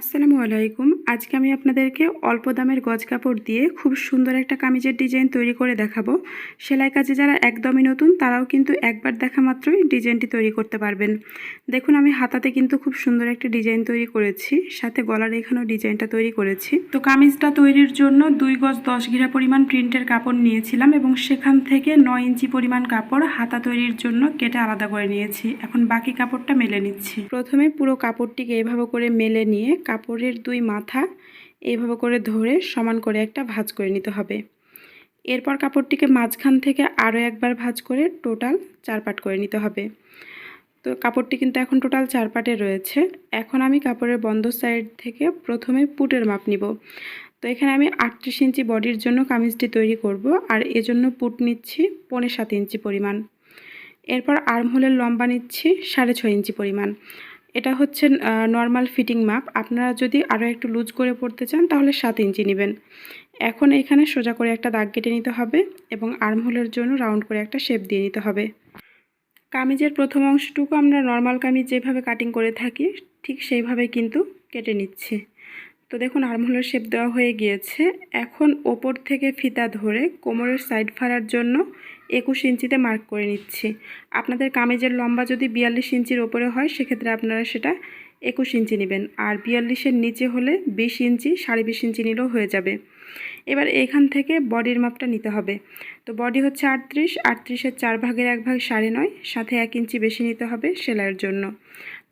আসসালামু আলাইকুম। আজকে আমি আপনাদেরকে অল্প দামের গজ কাপড় দিয়ে খুব সুন্দর একটা কামিজের ডিজাইন তৈরি করে দেখাবো। সেলাই কাজে যারা একদমই নতুন, তারাও কিন্তু একবার দেখা মাত্রই ডিজাইনটি তৈরি করতে পারবেন। দেখুন, আমি হাতাতে কিন্তু খুব সুন্দর একটা ডিজাইন তৈরি করেছি, সাথে গলার এখানেও ডিজাইনটা তৈরি করেছি। তো কামিজটা তৈরির জন্য দুই গজ দশ ঘিরা পরিমাণ প্রিন্টের কাপড় নিয়েছিলাম এবং সেখান থেকে নয় ইঞ্চি পরিমাণ কাপড় হাতা তৈরির জন্য কেটে আলাদা করে নিয়েছি। এখন বাকি কাপড়টা মেলে নিচ্ছি। প্রথমে পুরো কাপড়টিকে এভাবে করে মেলে নিয়ে কাপড়ের দুই মাথা এইভাবে করে ধরে সমান করে একটা ভাঁজ করে নিতে হবে। এরপর কাপড়টিকে মাঝখান থেকে আরও একবার ভাঁজ করে টোটাল চার পাট করে নিতে হবে। তো কাপড়টি কিন্তু এখন টোটাল চার পাটে রয়েছে। এখন আমি কাপড়ের বন্ধ সাইড থেকে প্রথমে পুটের মাপ নিব। তো এখানে আমি আটত্রিশ ইঞ্চি বডির জন্য কামিজটি তৈরি করব আর এজন্য পুট নিচ্ছি পৌনে সাত ইঞ্চি পরিমাণ। এরপর আর্মহোলের লম্বা নিচ্ছি সাড়ে ছয় ইঞ্চি পরিমাণ। এটা হচ্ছে নর্মাল ফিটিং মাপ আপনারা যদি আরও একটু লুজ করে পড়তে চান, তাহলে সাত ইঞ্চি নেবেন। এখন এখানে সোজা করে একটা দাগ কেটে নিতে হবে এবং আর্মহোলের জন্য রাউন্ড করে একটা শেপ দিয়ে নিতে হবে। কামিজের প্রথম অংশটুকু আমরা নর্মাল কামিজ যেভাবে কাটিং করে থাকি, ঠিক সেইভাবে কিন্তু কেটে নিচ্ছি। তো দেখুন, আর্মহোলের শেপ দেওয়া হয়ে গিয়েছে। এখন ওপর থেকে ফিতা ধরে কোমরের সাইড ফাড়ার জন্য একুশ ইঞ্চিতে মার্ক করে নিচ্ছি। আপনাদের কামিজের লম্বা যদি বিয়াল্লিশ ইঞ্চির ওপরে হয়, সেক্ষেত্রে আপনারা সেটা একুশ ইঞ্চি নেবেন। আর বিয়াল্লিশের নিচে হলে বিশ ইঞ্চি, সাড়ে বিশ ইঞ্চি নিলেও হয়ে যাবে। এবার এখান থেকে বডির মাপটা নিতে হবে। তো বডি হচ্ছে আটত্রিশ, আটত্রিশের চার ভাগের এক ভাগ সাড়ে নয়, সাথে এক ইঞ্চি বেশি নিতে হবে সেলাইয়ের জন্য।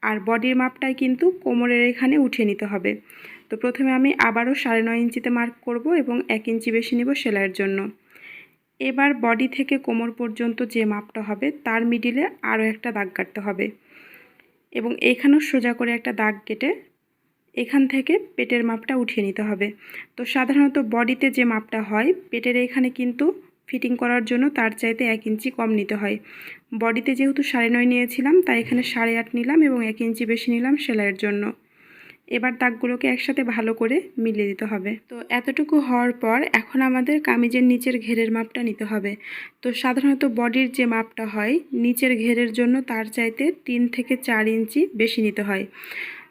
আর বডির মাপটাই কিন্তু কোমরের এখানে উঠিয়ে নিতে হবে। তো প্রথমে আমি আবারও সাড়ে নয় ইঞ্চিতে মার্ক করব এবং এক ইঞ্চি বেশি নিব সেলাইয়ের জন্য। এবার বডি থেকে কোমর পর্যন্ত যে মাপটা হবে, তার মিডিলে আরও একটা দাগ কাটতে হবে। এবং এখানেও সোজা করে একটা দাগ কেটে এখান থেকে পেটের মাপটা উঠিয়ে নিতে হবে। তো সাধারণত বডিতে যে মাপটা হয়, পেটের এখানে কিন্তু ফিটিং করার জন্য তার চাইতে এক ইঞ্চি কম নিতে হয়। বডিতে যেহেতু সাড়ে নয় নিয়েছিলাম, তাই এখানে সাড়ে আট নিলাম এবং এক ইঞ্চি বেশি নিলাম সেলাইয়ের জন্য। এবার দাগগুলোকে একসাথে ভালো করে মিলিয়ে দিতে হবে। তো এতটুকু হওয়ার পর এখন আমাদের কামিজের নিচের ঘেরের মাপটা নিতে হবে। তো সাধারণত বডির যে মাপটা হয়, নিচের ঘেরের জন্য তার চাইতে তিন থেকে চার ইঞ্চি বেশি নিতে হয়।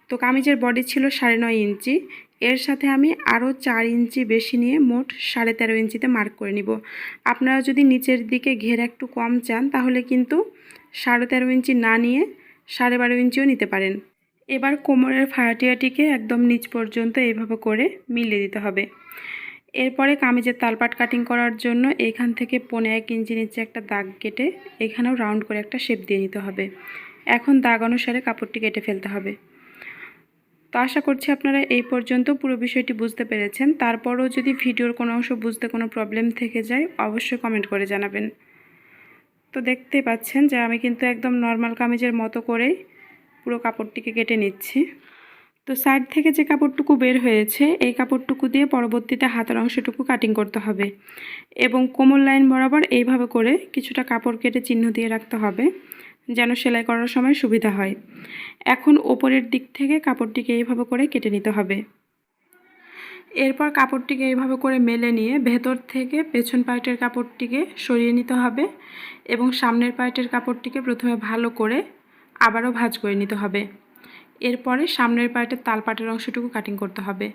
তো কামিজের বডি ছিল সাড়ে নয় ইঞ্চি। এর সাথে আমি আরও চার ইঞ্চি বেশি নিয়ে মোট সাড়ে তেরো ইঞ্চিতে মার্ক করে নিব। আপনারা যদি নিচের দিকে ঘের একটু কম চান, তাহলে কিন্তু সাড়ে তেরো ইঞ্চি না নিয়ে সাড়ে বারো ইঞ্চিও নিতে পারেন। এবার কোমরের ফাড়াটিয়াটিকে একদম নিচ পর্যন্ত এইভাবে করে মিলিয়ে দিতে হবে। এরপরে কামিজের তালপাট কাটিং করার জন্য এখান থেকে পনে এক ইঞ্চি নিচে একটা দাগ কেটে এখানেও রাউন্ড করে একটা শেপ দিয়ে নিতে হবে। এখন দাগ অনুসারে কাপড়টি কেটে ফেলতে হবে। তো আশা করছি আপনারা এই পর্যন্ত পুরো বিষয়টি বুঝতে পেরেছেন। তারপরও যদি ভিডিওর কোনো অংশ বুঝতে কোনো প্রবলেম থেকে যায়, অবশ্যই কমেন্ট করে জানাবেন। তো দেখতে পাচ্ছেন যে আমি কিন্তু একদম নর্মাল কামিজের মতো করেই পুরো কাপড়টিকে কেটে নিচ্ছি। তো সাইড থেকে যে কাপড়টুকু বের হয়েছে, এই কাপড়টুকু দিয়ে পরবর্তীতে হাতের অংশটুকু কাটিং করতে হবে এবং কোমল লাইন বরাবর এইভাবে করে কিছুটা কাপড় কেটে চিহ্ন দিয়ে রাখতে হবে যেন সেলাই করার সময় সুবিধা হয়। এখন ওপরের দিক থেকে কাপড়টিকে এইভাবে করে কেটে নিতে হবে। এরপর কাপড়টিকে এইভাবে করে মেলে নিয়ে ভেতর থেকে পেছন পাইটের কাপড়টিকে সরিয়ে নিতে হবে এবং সামনের পাইটের কাপড়টিকে প্রথমে ভালো করে আবারও ভাঁজ করে নিতে হবে। এরপরে সামনের পাটের তালপাটের অংশটুকু কাটিং করতে হবে।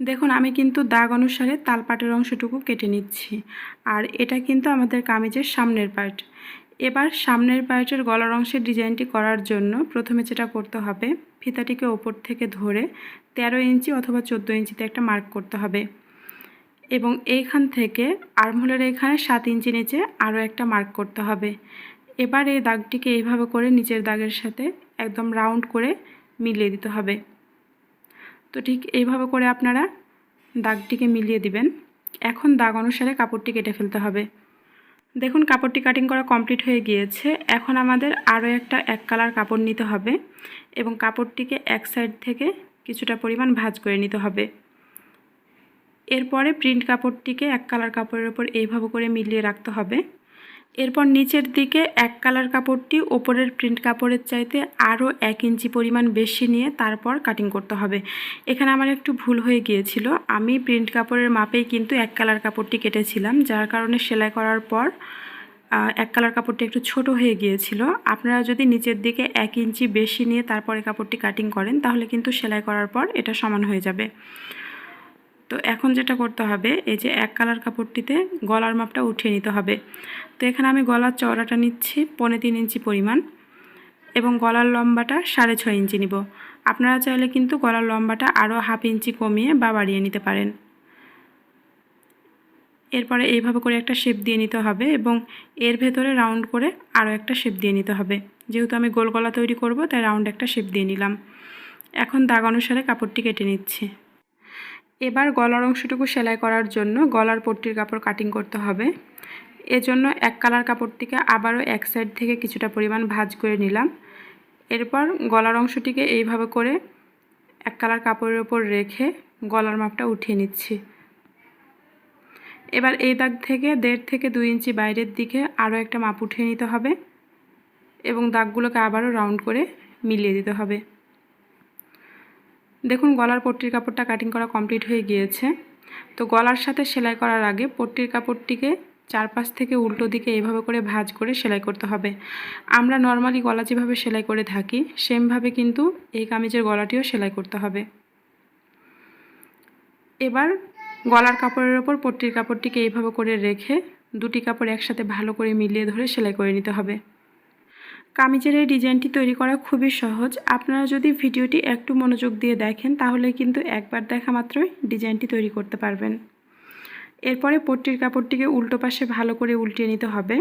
দেখুন, আমি কিন্তু দাগ অনুসারে তালপাটের অংশটুকু কেটে নিচ্ছি। আর এটা কিন্তু আমাদের কামিজের সামনের পার্ট এবার সামনের পার্টের গলার অংশের ডিজাইনটি করার জন্য প্রথমে যেটা করতে হবে, ফিতাটিকে ওপর থেকে ধরে ১৩ ইঞ্চি অথবা চোদ্দ ইঞ্চিতে একটা মার্ক করতে হবে। এবং এইখান থেকে আর্মহোলের এখানে সাত ইঞ্চি নিচে আরও একটা মার্ক করতে হবে। এবার এই দাগটিকে এইভাবে করে নিচের দাগের সাথে একদম রাউন্ড করে মিলিয়ে দিতে হবে। তো ঠিক এইভাবে করে আপনারা দাগটিকে মিলিয়ে দিবেন। এখন দাগ অনুসারে কাপড়টি কেটে ফেলতে হবে। দেখুন, কাপড়টি কাটিং করা কমপ্লিট হয়ে গিয়েছে। এখন আমাদের আরও একটা এক কালার কাপড় নিতে হবে এবং কাপড়টিকে এক সাইড থেকে কিছুটা পরিমাণ ভাঁজ করে নিতে হবে। এরপরে প্রিন্ট কাপড়টিকে এক কালার কাপড়ের ওপর এইভাবে করে মিলিয়ে রাখতে হবে। এরপর নিচের দিকে এক কালার কাপড়টি, ওপরের প্রিন্ট কাপড়ের চাইতে আরও এক ইঞ্চি পরিমাণ বেশি নিয়ে তারপর কাটিং করতে হবে। এখানে আমার একটু ভুল হয়ে গিয়েছিল। আমি প্রিন্ট কাপড়ের মাপেই কিন্তু এক কালার কাপড়টি কেটেছিলাম, যার কারণে সেলাই করার পর এক কালার কাপড়টি একটু ছোট হয়ে গিয়েছিল। আপনারা যদি নিচের দিকে এক ইঞ্চি বেশি নিয়ে তারপরে কাপড়টি কাটিং করেন, তাহলে কিন্তু সেলাই করার পর এটা সমান হয়ে যাবে। তো এখন যেটা করতে হবে, এই যে এক কালার কাপড়টিতে গলার মাপটা উঠিয়ে নিতে হবে। তো এখানে আমি গলার চওড়াটা নিচ্ছি পনে তিন ইঞ্চি পরিমাণ এবং গলার লম্বাটা সাড়ে ছয় ইঞ্চি নিব। আপনারা চাইলে কিন্তু গলার লম্বাটা আরও হাফ ইঞ্চি কমিয়ে বা বাড়িয়ে নিতে পারেন। এরপরে এইভাবে করে একটা শেপ দিয়ে নিতে হবে এবং এর ভেতরে রাউন্ড করে আরও একটা শেপ দিয়ে নিতে হবে। যেহেতু আমি গোল গলা তৈরি করব, তাই রাউন্ড একটা শেপ দিয়ে নিলাম। এখন দাগ অনুসারে কাপড়টি কেটে নিচ্ছি। এবার গলার অংশটুকু সেলাই করার জন্য গলার পট্টির কাপড় কাটিং করতে হবে। এজন্য এক কালার কাপড়টিকে আবারও এক সাইড থেকে কিছুটা পরিমাণ ভাজ করে নিলাম। এরপর গলার অংশটিকে এইভাবে করে এক কালার কাপড়ের ওপর রেখে গলার মাপটা উঠিয়ে নিচ্ছি। এবার এই দাগ থেকে দেড় থেকে দুই ইঞ্চি বাইরের দিকে আরও একটা মাপ উঠিয়ে নিতে হবে এবং দাগগুলোকে আবারও রাউন্ড করে মিলিয়ে দিতে হবে। দেখুন, গলার পট্টির কাপড়টা কাটিং করা কমপ্লিট হয়ে গিয়েছে। তো গলার সাথে সেলাই করার আগে পট্টির কাপড়টিকে চারপাশ থেকে উল্টো দিকে এইভাবে করে ভাঁজ করে সেলাই করতে হবে। আমরা নর্মালি গলা যেভাবে সেলাই করে থাকি, সেমভাবে কিন্তু এই কামিজের গলাটিও সেলাই করতে হবে। এবার গলার কাপড়ের ওপর পট্টির কাপড়টিকে এইভাবে করে রেখে দুটি কাপড় একসাথে ভালো করে মিলিয়ে ধরে সেলাই করে নিতে হবে। কামিজের এই ডিজাইনটি তৈরি করা খুবই সহজ। আপনারা যদি ভিডিওটি একটু মনোযোগ দিয়ে দেখেন, তাহলে কিন্তু একবার দেখা মাত্রই ডিজাইনটি তৈরি করতে পারবেন। এরপরে পট্টির কাপড়টিকে উল্টো পাশে ভালো করে উল্টিয়ে নিতে হবে।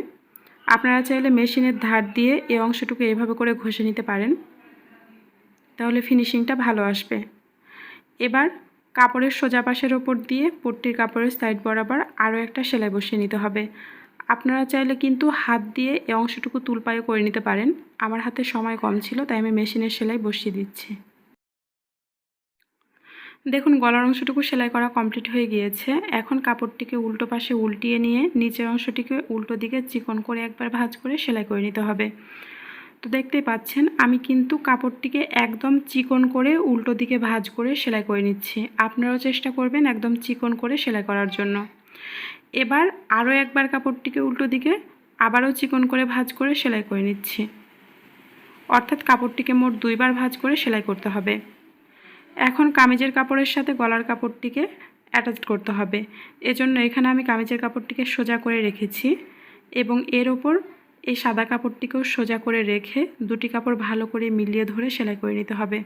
আপনারা চাইলে মেশিনের ধার দিয়ে এই অংশটুকু এভাবে করে ঘষে নিতে পারেন। তাহলে ফিনিশিংটা ভালো আসবে। এবার কাপড়ের সোজা পাশের ওপর দিয়ে পট্টির কাপড়ের সাইড বরাবর আরও একটা সেলাই বসিয়ে নিতে হবে। আপনারা চাইলে কিন্তু হাত দিয়ে এই অংশটুকু তুলপায়ে করে নিতে পারেন। আমার হাতে সময় কম ছিল, তাই আমি মেশিনের সেলাই বসিয়ে দিচ্ছি। দেখুন, গলার অংশটুকু সেলাই করা কমপ্লিট হয়ে গিয়েছে। এখন কাপড়টিকে উল্টো পাশে উল্টিয়ে নিয়ে নিচের অংশটিকে উল্টো দিকে চিকন করে একবার ভাঁজ করে সেলাই করে নিতে হবে। তো দেখতেই পাচ্ছেন, আমি কিন্তু কাপড়টিকে একদম চিকন করে উল্টো দিকে ভাঁজ করে সেলাই করে নিচ্ছি। আপনারাও চেষ্টা করবেন একদম চিকন করে সেলাই করার জন্য। এবার আরও একবার কাপড়টিকে উল্টো দিকে আবারও চিকন করে ভাজ করে সেলাই করে নিচ্ছি। অর্থাৎ কাপড়টিকে মোট দুইবার ভাজ করে সেলাই করতে হবে। এখন কামিজের কাপড়ের সাথে গলার কাপড়টিকে অ্যাটাচ করতে হবে। এজন্য এখানে আমি কামিজের কাপড়টিকে সোজা করে রেখেছি এবং এর ওপর এই সাদা কাপড়টিকেও সোজা করে রেখে দুটি কাপড় ভালো করে মিলিয়ে ধরে সেলাই করে নিতে হবে।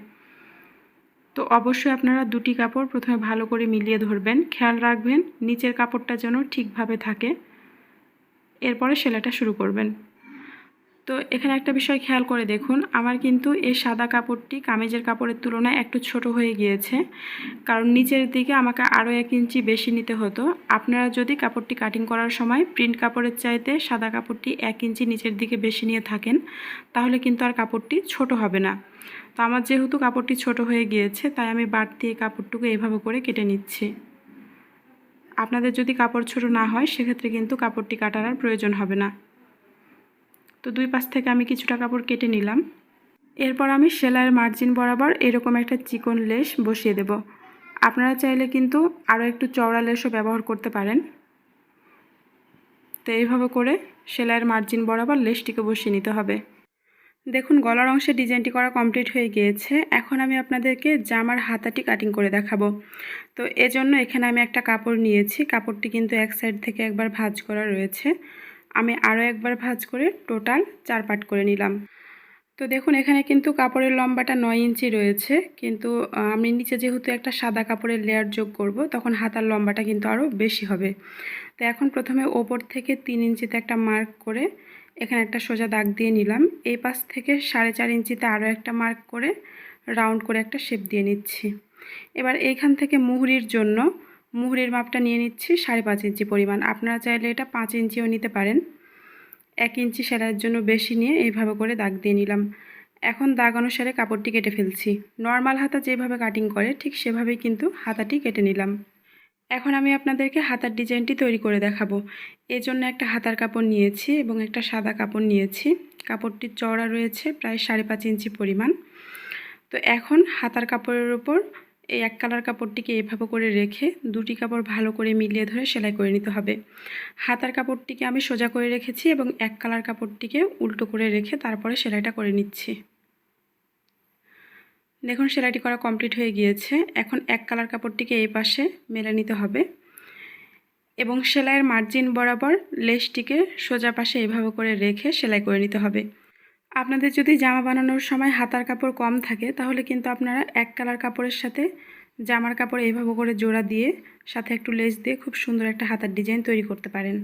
তো অবশ্যই আপনারা দুটি কাপড় প্রথমে ভালো করে মিলিয়ে ধরবেন। খেয়াল রাখবেন, নিচের কাপড়টা যেন ঠিকভাবে থাকে। এরপরে সেলাইটা শুরু করবেন। তো এখানে একটা বিষয় খেয়াল করে দেখুন, আমার কিন্তু এই সাদা কাপড়টি কামিজের কাপড়ের তুলনায় একটু ছোট হয়ে গিয়েছে। কারণ নিচের দিকে আমাকে আরও এক ইঞ্চি বেশি নিতে হতো। আপনারা যদি কাপড়টি কাটিং করার সময় প্রিন্ট কাপড়ের চাইতে সাদা কাপড়টি এক ইঞ্চি নিচের দিকে বেশি নিয়ে থাকেন, তাহলে কিন্তু আর কাপড়টি ছোট হবে না। তো আমার যেহেতু কাপড়টি ছোট হয়ে গিয়েছে, তাই আমি বাড়তি এই কাপড়টুকু এইভাবে করে কেটে নিচ্ছি। আপনাদের যদি কাপড় ছোট না হয়, সেক্ষেত্রে কিন্তু কাপড়টি কাটার আর প্রয়োজন হবে না। তো দুই পাশ থেকে আমি কিছুটা কাপড় কেটে নিলাম। এরপর আমি সেলাইয়ের মার্জিন বরাবর এরকম একটা চিকন লেস বসিয়ে দেব। আপনারা চাইলে কিন্তু আরও একটু চওড়া লেসও ব্যবহার করতে পারেন। তো এইভাবে করে সেলাইয়ের মার্জিন বরাবর লেসটিকে বসিয়ে নিতে হবে। দেখুন, গলার অংশে ডিজাইনটি করা কমপ্লিট হয়ে গিয়েছে। এখন আমি আপনাদেরকে জামার হাতাটি কাটিং করে দেখাবো। তো এজন্য এখানে আমি একটা কাপড় নিয়েছি। কাপড়টি কিন্তু এক সাইড থেকে একবার ভাঁজ করা রয়েছে। আমি আরও একবার ভাঁজ করে টোটাল চার পাট করে নিলাম। তো দেখুন, এখানে কিন্তু কাপড়ের লম্বাটা নয় ইঞ্চি রয়েছে। কিন্তু আমি নিচে যেহেতু একটা সাদা কাপড়ের লেয়ার যোগ করব, তখন হাতার লম্বাটা কিন্তু আরও বেশি হবে। তো এখন প্রথমে ওপর থেকে তিন ইঞ্চিতে একটা মার্ক করে এখানে একটা সোজা দাগ দিয়ে নিলাম। এই পাশ থেকে সাড়ে চার ইঞ্চিতে আরও একটা মার্ক করে, রাউন্ড করে একটা শেপ দিয়ে নিচ্ছি। এবার এইখান থেকে মুহুরির জন্য মুহুরির মাপটা নিয়ে নিচ্ছি সাড়ে পাঁচ ইঞ্চি পরিমাণ। আপনারা চাইলে এটা পাঁচ ইঞ্চিও নিতে পারেন। এক ইঞ্চি সেলাইয়ের জন্য বেশি নিয়ে এইভাবে করে দাগ দিয়ে নিলাম। এখন দাগ অনুসারে কাপড়টি কেটে ফেলছি। নর্মাল হাতা যেভাবে কাটিং করে, ঠিক সেভাবেই কিন্তু হাতাটি কেটে নিলাম। এখন আমি আপনাদেরকে হাতার ডিজাইনটি তৈরি করে দেখাবো। এই জন্য একটা হাতার কাপড় নিয়েছি এবং একটা সাদা কাপড় নিয়েছি। কাপড়টির চওড়া রয়েছে, প্রায় সাড়ে পাঁচ ইঞ্চি পরিমাণ। তো এখন হাতার কাপড়ের উপর এই এক কালার কাপড়টিকে এভাবে করে রেখে দুটি কাপড় ভালো করে মিলিয়ে ধরে সেলাই করে নিতে হবে। হাতার কাপড়টিকে আমি সোজা করে রেখেছি এবং এক কালার কাপড়টিকে উল্টো করে রেখে তারপরে সেলাইটা করে নিচ্ছি। দেখুন, সেলাইটি করা কমপ্লিট হয়ে গিয়েছে। এখন এক কালার কাপড়টিকে এই পাশে মেলে নিতে হবে। এবং সেলাইয়ের মার্জিন বরাবর লেসটিকে সোজা পাশে এভাবে করে রেখে সেলাই করে নিতে হবে। আপনাদের যদি জামা বানানোর সময় হাতার কাপড় কম থাকে, তাহলে কিন্তু আপনারা এক কালার কাপড়ের সাথে জামার কাপড় এইভাবে করে জোড়া দিয়ে সাথে একটু লেস দিয়ে খুব সুন্দর একটা হাতার ডিজাইন তৈরি করতে পারেন।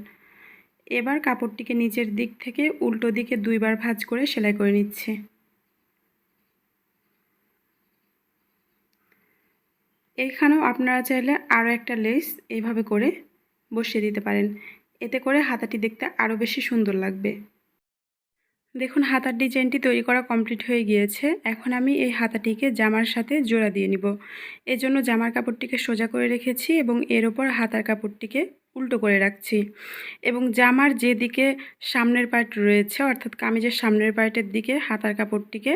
এবার কাপড়টিকে নিচের দিক থেকে উল্টো দিকে দুইবার ভাঁজ করে সেলাই করে নিচ্ছে। এইখানেও আপনারা চাইলে আরও একটা লেস এইভাবে করে বসিয়ে দিতে পারেন। এতে করে হাতাটি দেখতে আরও বেশি সুন্দর লাগবে। দেখুন, হাতার ডিজাইনটি তৈরি করা কমপ্লিট হয়ে গিয়েছে। এখন আমি এই হাতাটিকে জামার সাথে জোড়া দিয়ে নিব। এজন্য জামার কাপড়টিকে সোজা করে রেখেছি এবং এর ওপর হাতার কাপড়টিকে উল্টো করে রাখছি। এবং জামার যেদিকে সামনের পার্ট রয়েছে, অর্থাৎ কামিজের সামনের পার্টের দিকে হাতার কাপড়টিকে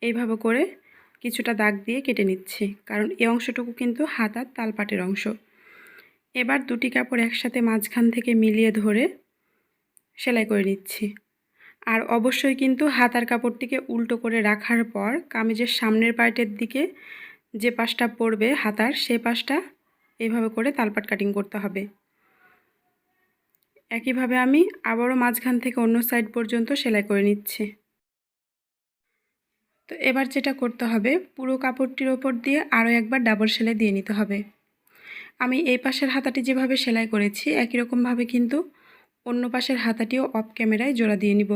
এইভাবে করে কিছুটা দাগ দিয়ে কেটে নিচ্ছি, কারণ এই অংশটুকু কিন্তু হাতার তালপাটের অংশ। এবার দুটি কাপড় একসাথে মাঝখান থেকে মিলিয়ে ধরে সেলাই করে নিচ্ছি। আর অবশ্যই কিন্তু হাতার কাপড়টিকে উল্টো করে রাখার পর কামিজের সামনের পার্টের দিকে যে পাশটা পড়বে হাতার সে পাশটা এইভাবে করে তালপাট কাটিং করতে হবে। একইভাবে আমি আবারও মাঝখান থেকে অন্য সাইড পর্যন্ত সেলাই করে নিচ্ছি। তো এবার যেটা করতে হবে, পুরো কাপড়টির ওপর দিয়ে আরও একবার ডাবল সেলাই দিয়ে নিতে হবে। আমি এই পাশের হাতাটি যেভাবে সেলাই করেছি, একই রকমভাবে কিন্তু অন্য পাশের হাতাটিও অফ ক্যামেরায় জোড়া দিয়ে নিব।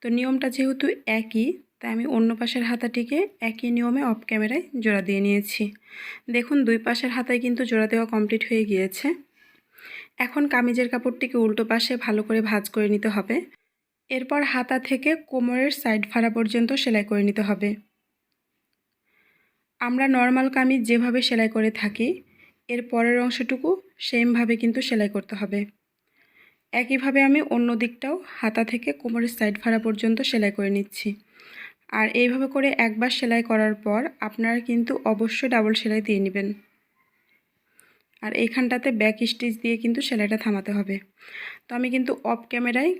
তো নিয়মটা যেহেতু একই, তাই আমি অন্য পাশের হাতাটিকে একই নিয়মে অফ ক্যামেরায় জোড়া দিয়ে নিয়েছি। দেখুন, দুই পাশের হাতায় কিন্তু জোড়া দেওয়া কমপ্লিট হয়ে গিয়েছে। এখন কামিজের কাপড়টিকে উল্টো পাশে ভালো করে ভাঁজ করে নিতে হবে। এরপর হাতা থেকে কোমরের সাইড ফাড়া পর্যন্ত সেলাই করে নিতে হবে। আমরা নর্মাল কামিজ যেভাবে সেলাই করে থাকি, এর পরের অংশটুকু সেমভাবে কিন্তু সেলাই করতে হবে। একইভাবে আমি অন্য দিকটাও হাতা থেকে কোমরের সাইড ফাড়া পর্যন্ত সেলাই করে নিচ্ছি। আর এইভাবে করে একবার সেলাই করার পর আপনারা কিন্তু অবশ্যই ডাবল সেলাই দিয়ে নেবেন। আর এইখানটাতে ব্যাক স্টিচ দিয়ে কিন্তু সেলাইটা থামাতে হবে। তো আমি কিন্তু অফ ক্যামেরায়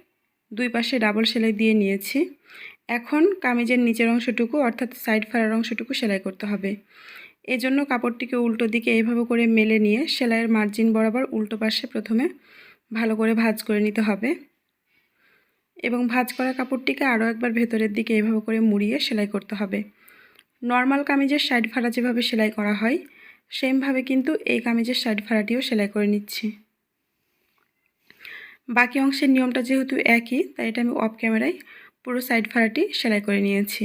দুই পাশে ডাবল সেলাই দিয়ে নিয়েছি। এখন কামিজের নিচের অংশটুকু অর্থাৎ সাইড ফাড়ার অংশটুকু সেলাই করতে হবে। এজন্য কাপড়টিকে উল্টো দিকে এইভাবে করে মেলে নিয়ে সেলাইয়ের মার্জিন বরাবর উল্টো পাশে প্রথমে ভালো করে ভাঁজ করে নিতে হবে। এবং ভাঁজ করা কাপড়টিকে আরও একবার ভেতরের দিকে এইভাবে করে মুড়িয়ে সেলাই করতে হবে। নর্মাল কামিজের সাইড ফাড়া যেভাবে সেলাই করা হয়, সেমভাবে কিন্তু এই কামিজের সাইড ফাড়াটিও সেলাই করে নিচ্ছি। বাকি অংশের নিয়মটা যেহেতু একই, তাই এটা আমি অফ ক্যামেরায় পুরো সাইড ভাড়াটি সেলাই করে নিয়েছি।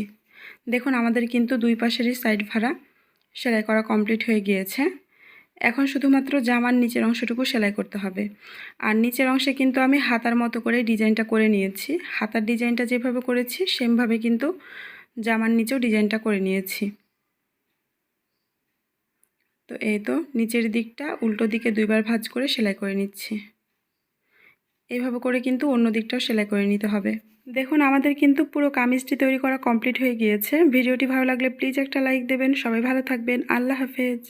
দেখুন, আমাদের কিন্তু দুই পাশেরই সাইড ভাড়া সেলাই করা কমপ্লিট হয়ে গিয়েছে। এখন শুধুমাত্র জামার নিচের অংশটুকু সেলাই করতে হবে। আর নিচের অংশে কিন্তু আমি হাতার মতো করে ডিজাইনটা করে নিয়েছি। হাতার ডিজাইনটা যেভাবে করেছি, সেমভাবে কিন্তু জামার নিচেও ডিজাইনটা করে নিয়েছি। তো এই তো, নিচের দিকটা উল্টো দিকে দুইবার ভাঁজ করে সেলাই করে নিচ্ছি। এইভাবে করে কিন্তু অন্য দিকটাও সেলাই করে নিতে হবে। দেখুন, আমাদের কিন্তু পুরো কামিজটি তৈরি করা কমপ্লিট হয়ে গিয়েছে। ভিডিওটি ভালো লাগলে প্লিজ একটা লাইক দেবেন। সবাই ভালো থাকবেন। আল্লাহ হাফেজ।